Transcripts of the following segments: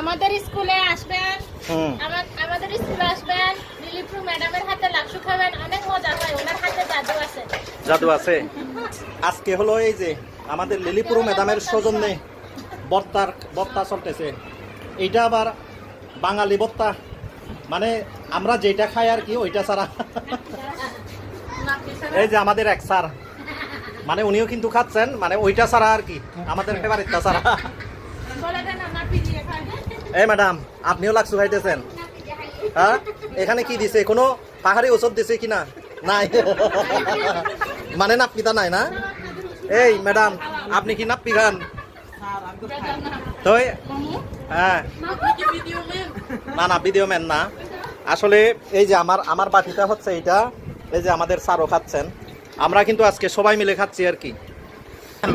আমাদের স্কুলে আসবেন আমাদের স্কুলে আসবেন ম্যাডামের হাতে লাকসু খাবেন অনেক মজা হয় ওনার হাতে জাদু আছে। জাদু আছে। আজকে হলো এই যে আমাদের লিলিপুর ম্যাডামের সৌজন্যে বত্তার বত্তা চলতেছে। এইটা আবার বাঙালি বত্তা মানে আমরা যেটা খাই আর কি ওইটা ছাড়া। এই যে আমাদের এক স্যার। মানে উনিও কিন্তু খাচ্ছেন মানে ওইটা ছাড়া আর কি আমাদের ফেভারিটটা ছাড়া বলে দেন আমার পিজিয়ে খায় এই ম্যাডাম আপনিও লাকসু খাইতেছেন? হ্যাঁ? এখানে কি দিছে? কোনো পাহাড়ি ওষুধ দিছে কি না? নাই। মানে নাপ্পিতা নাই না? এই ম্যাডাম আপনি কি নাপ্পি খান? হ্যাঁ। না না ভিডিও ম্যান না। আসলে এই যে আমার আমার বাটিটা হচ্ছে এইটা। এই যে আমাদের স্যারও খাচ্ছেন। আমরা কিন্তু আজকে সবাই মিলে খাচ্ছি আর কি।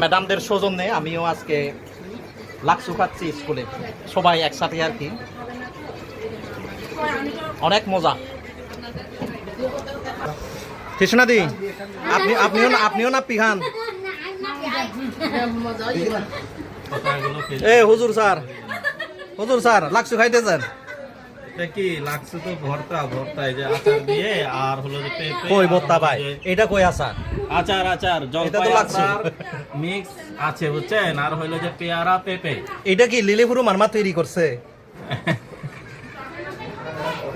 ম্যাডামদের সৌজন্যে আমিও আজকে লাকসু খাচ্ছি স্কুলে। সবাই একসাথে আর কি। অনেক মজা। কৃষ্ণাদি আপনি আপনিও না- আপনিও না পিখান এ হুজুর স্যার। হুজুর স্যার লাকসু খাইতেছেন? এটা কি লাগছে তো ভর্তা? ভর্তা এই যে আচার দিয়ে আর হলো যে পেঁপে কই আর ভাই? যে- এটা কই আসার আচার আচার জলপাই তো লাগছে। আচার মিক্স আছে বুঝছেন? আর হইল যে পেয়ারা পেঁপে। এটা কি লিলিপুরু মারমা তৈরি করছে?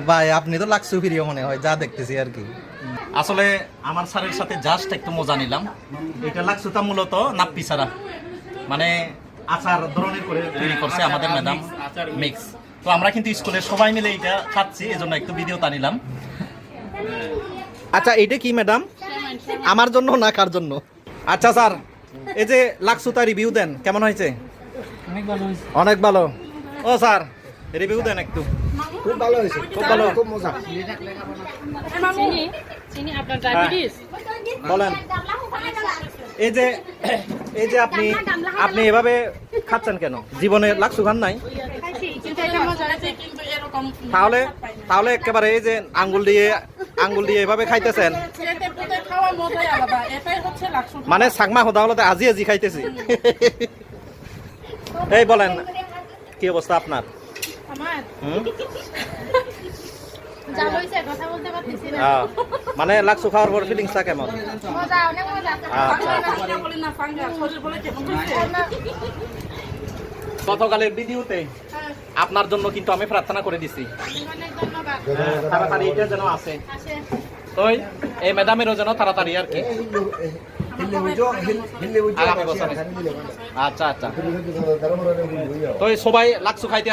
ভাই আপনি তো লাকসু প্রিয় মনে হয় যা দেখতেছি আর কি। আসলে আমার স্যারের সাথে জাস্ট একটু মজা নিলাম। এটা লাকসুটা মূলত নাপ্পি ছাড়া। মানে আচার ধরনের করে তৈরি করছে আমাদের ম্যাডাম আচার মিক্স। তো আমরা কিন্তু স্কুলে সবাই মিলে এটা খাচ্ছি এজন্য একটু ভিডিও টানিলাম আচ্ছা এটা কি ম্যাডাম আমার জন্য না কার জন্য? আচ্ছা স্যার এই যে লাকসুতা রিভিউ দেন কেমন হয়েছে? অনেক ভালো ও স্যার রিভিউ দেন একটু। খুব ভালো হয়েছে খুব ভালো খুব মজা। চিনি চিনি আপনার ডায়াবেটিস বলেন। এই যে এই যে আপনি আপনি এভাবে খাচ্ছেন কেন? জীবনে লাকসু খান নাই কিন্তু এটা মজা আছে তাহলে তাহলে একেবারে এই যে আঙ্গুল দিয়ে আঙ্গুল দিয়ে এভাবে খাইতেছেন। মানে সাকমা হোদা হলো আজি আজি খাইতেছি। এই বলেন কি অবস্থা আপনার? মানে লাকসু খাওয়ার পর ফিলিংসটা কেমন? মজা অনেক মজা আচ্ছা। ফাঙ্গা বলে না ফাঙ্গা শরীর বলে কেমন গতকালের ভিডিওতে আপনার জন্য কিন্তু আমি প্রার্থনা করে দিছি। তাড়াতাড়ি যেন আছে আসে এই ম্যাডামেরও যেন তাড়াতাড়ি আর কি। আচ্ছা আচ্ছা। তো সবাই লাকসু খাইতে